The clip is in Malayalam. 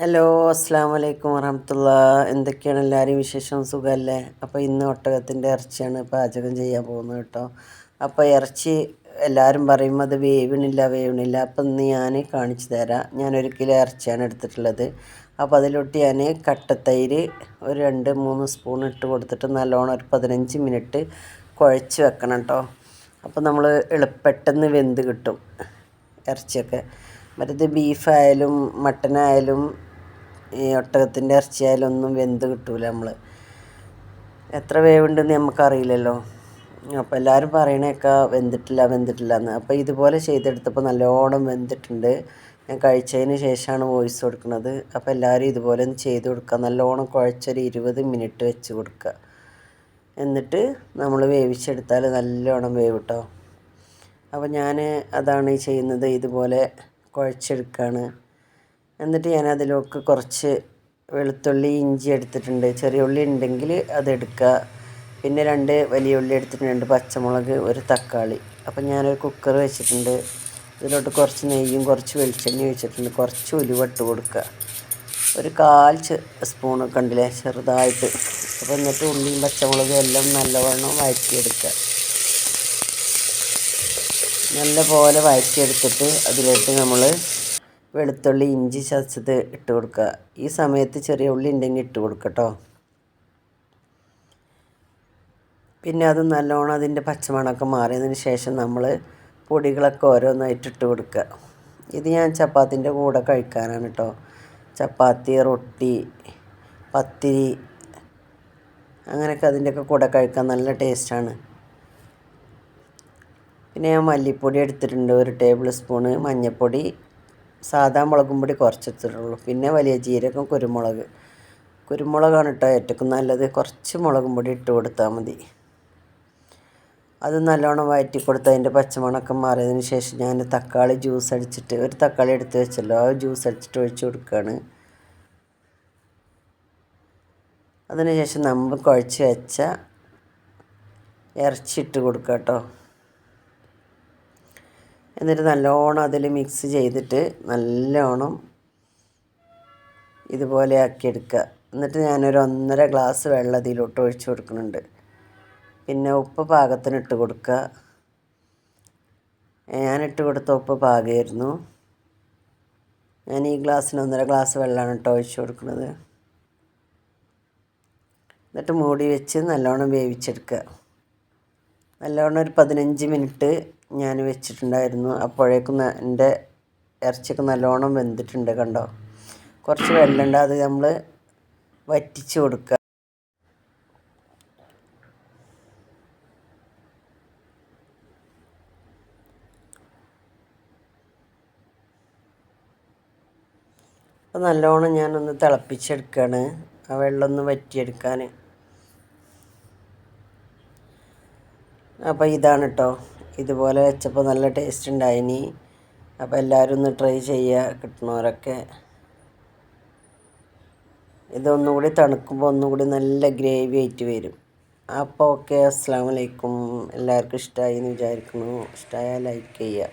ഹലോ അസ്സാം വലൈക്കും വറഹമത്തുള്ള. എന്തൊക്കെയാണ് എല്ലാവരും വിശേഷം? സുഖമല്ലേ അപ്പോൾ ഇന്ന് ഒട്ടകത്തിന്റെ ഇറച്ചിയാണ് പാചകം ചെയ്യാൻ പോകുന്നത് കേട്ടോ. അപ്പോൾ ഇറച്ചി എല്ലാവരും പറയും അത് വേവണില്ല വേവണില്ല. അപ്പം ഇന്ന് ഞാൻ കാണിച്ചു തരാം. ഒരു കിലോ ഇറച്ചിയാണ് എടുത്തിട്ടുള്ളത്. അപ്പോൾ അതിലോട്ട് ഞാൻ കട്ടത്തൈര് ഒരു രണ്ട് മൂന്ന് സ്പൂൺ ഇട്ട് കൊടുത്തിട്ട് നല്ലോണം ഒരു പതിനഞ്ച് മിനിറ്റ് കുഴച്ച് വെക്കണം കേട്ടോ. അപ്പോൾ നമ്മൾ എളുപ്പെട്ടെന്ന് വെന്ത് കിട്ടും ഇറച്ചിയൊക്കെ. മറ്റേത് ബീഫായാലും മട്ടനായാലും ഈ ഒട്ടകത്തിന്റെ ഇറച്ചിയായാലും ഒന്നും വെന്ത് കിട്ടൂല നമ്മൾ എത്ര വേവുണ്ടെന്ന് നമുക്കറിയില്ലല്ലോ. അപ്പോൾ എല്ലാവരും പറയണേക്കാ വെന്തിട്ടില്ല വെന്തിട്ടില്ല എന്ന് അപ്പോൾ ഇതുപോലെ ചെയ്തെടുത്തപ്പോൾ നല്ലോണം വെന്തിട്ടുണ്ട്. ഞാൻ കഴിച്ചതിന് ശേഷമാണ് വോയിസ് കൊടുക്കുന്നത്. അപ്പോൾ എല്ലാവരും ഇതുപോലെ ഒന്ന് ചെയ്ത് കൊടുക്കുക നല്ലോണം കുഴച്ചൊരു ഇരുപത് മിനിറ്റ് വെച്ച് കൊടുക്കുക എന്നിട്ട് നമ്മൾ വേവിച്ചെടുത്താൽ നല്ലോണം വേവ് കേട്ടോ അപ്പോൾ ഞാൻ അതാണ് ചെയ്യുന്നത്. ഇതുപോലെ കുഴച്ചെടുക്കുകയാണ് എന്നിട്ട് ഞാൻ അതിലേക്ക് കുറച്ച് വെളുത്തുള്ളി ഇഞ്ചി എടുത്തിട്ടുണ്ട്. ചെറിയ ഉള്ളി ഉണ്ടെങ്കിൽ അതെടുക്കുക പിന്നെ രണ്ട് വലിയ ഉള്ളി എടുത്തിട്ടുണ്ട്. രണ്ട് പച്ചമുളക് ഒരു തക്കാളി. അപ്പം ഞാനൊരു കുക്കർ വെച്ചിട്ടുണ്ട്. ഇതിലോട്ട് കുറച്ച് നെയ്യും കുറച്ച് വെളിച്ചെണ്ണയും വെച്ചിട്ടുണ്ട് കുറച്ച് ഉലുവട്ട് കൊടുക്കുക. ഒരു കാൽ സ്പൂൺ കണ്ടില്ലേ ചെറുതായിട്ട്. അപ്പോൾ എന്നിട്ട് ഉള്ളിയും പച്ചമുളകും എല്ലാം നല്ലവണ്ണം വഴറ്റിയെടുക്കുക. നല്ല പോലെ വഴറ്റിയെടുത്തിട്ട് അതിലേക്ക് നമ്മൾ വെളുത്തുള്ളി ഇഞ്ചി ചതച്ചത് ഇട്ട് കൊടുക്കുക. ഈ സമയത്ത് ചെറിയ ഉള്ളി ഉണ്ടെങ്കിൽ ഇട്ട് കൊടുക്കട്ടോ പിന്നെ അത് നല്ലോണം അതിന്റെ പച്ചമണമൊക്കെ മാറിയതിന് ശേഷം നമ്മൾ പൊടികളൊക്കെ ഓരോന്നായിട്ട് ഇട്ട് കൊടുക്കുക. ഇത് ഞാൻ ചപ്പാത്തിന്റെ കൂടെ കഴിക്കാനാണ് കേട്ടോ ചപ്പാത്തി റൊട്ടി പത്തിരി അങ്ങനെയൊക്കെ അതിന്റെയൊക്കെ കൂടെ കഴിക്കാൻ നല്ല ടേസ്റ്റാണ്. പിന്നെ ഞാൻ മല്ലിപ്പൊടി എടുത്തിട്ടുണ്ട്. ഒരു ടേബിൾ സ്പൂണ് മഞ്ഞൾപ്പൊടി സാധാ മുളകും പൊടി കുറച്ചെടുത്തിട്ടുള്ളൂ. പിന്നെ വലിയ ജീരകം കുരുമുളക്. കുരുമുളകാണ് കേട്ടോ ഏറ്റവും നല്ലത്. കുറച്ച് മുളകും പൊടി ഇട്ട് കൊടുത്താൽ മതി. അത് നല്ലോണം വഴറ്റി കൊടുത്ത് അതിന്റെ പച്ചമണക്കം മാറിയതിന് ശേഷം ഞാൻ തക്കാളി ജ്യൂസ് അടിച്ചിട്ട് ഒരു തക്കാളി എടുത്ത് വെച്ചല്ലോ. ആ ജ്യൂസ് അടിച്ചിട്ട് ഒഴിച്ചു കൊടുക്കുകയാണ് അതിനുശേഷം നമ്മൾ കുഴച്ച് വെച്ച ഇറച്ചി ഇട്ട് കൊടുക്കുക കേട്ടോ എന്നിട്ട് നല്ലോണം അതിൽ മിക്സ് ചെയ്തിട്ട് നല്ലോണം ഇതുപോലെ ആക്കി എടുക്കുക. എന്നിട്ട് ഞാനൊരു ഒന്നര ഗ്ലാസ് വെള്ളം ഇതിലോട്ട് ഒഴിച്ചു കൊടുക്കുന്നുണ്ട്. പിന്നെ ഉപ്പ് പാകത്തിന് ഇട്ട് കൊടുക്കുക. ഞാൻ ഇട്ട് കൊടുത്ത ഉപ്പ് പാകമായിരുന്നു ഞാൻ ഈ ഗ്ലാസ്സിന് ഒന്നര ഗ്ലാസ് വെള്ളമാണ് കേട്ടോ ഒഴിച്ചു കൊടുക്കുന്നത്. എന്നിട്ട് മൂടി വെച്ച് നല്ലോണം വേവിച്ചെടുക്കുക. നല്ലോണം ഒരു പതിനഞ്ച് മിനിറ്റ് ഞാൻ വെച്ചിട്ടുണ്ടായിരുന്നു. അപ്പോഴേക്കും എന്റെ ഇറച്ചിയൊക്കെ നല്ലോണം വെന്തിട്ടുണ്ട് കണ്ടോ? കുറച്ച് വെള്ളമുണ്ട്. അത് നമ്മൾ വറ്റിച്ച് കൊടുക്കുക. അപ്പോൾ നല്ലോണം ഞാനൊന്ന് തിളപ്പിച്ചെടുക്കുകയാണ്. ആ വെള്ളം ഒന്ന് വറ്റിയെടുക്കാൻ. അപ്പോൾ ഇതാണ് കേട്ടോ. ഇതുപോലെ വെച്ചപ്പോൾ നല്ല ടേസ്റ്റ് ഉണ്ടായിനി. അപ്പോൾ എല്ലാവരും ഒന്ന് ട്രൈ ചെയ്യുക കിട്ടുന്നവരൊക്കെ. ഇതൊന്നുകൂടി തണുക്കുമ്പോൾ ഒന്നുകൂടി നല്ല ഗ്രേവി ആയിട്ട് വരും. അപ്പോൾ ഓക്കെ അസ്സാം വലൈക്കും എല്ലാവർക്കും ഇഷ്ടമായി എന്ന് വിചാരിക്കുന്നു. ഇഷ്ടമായാൽ ലൈക്ക് ചെയ്യുക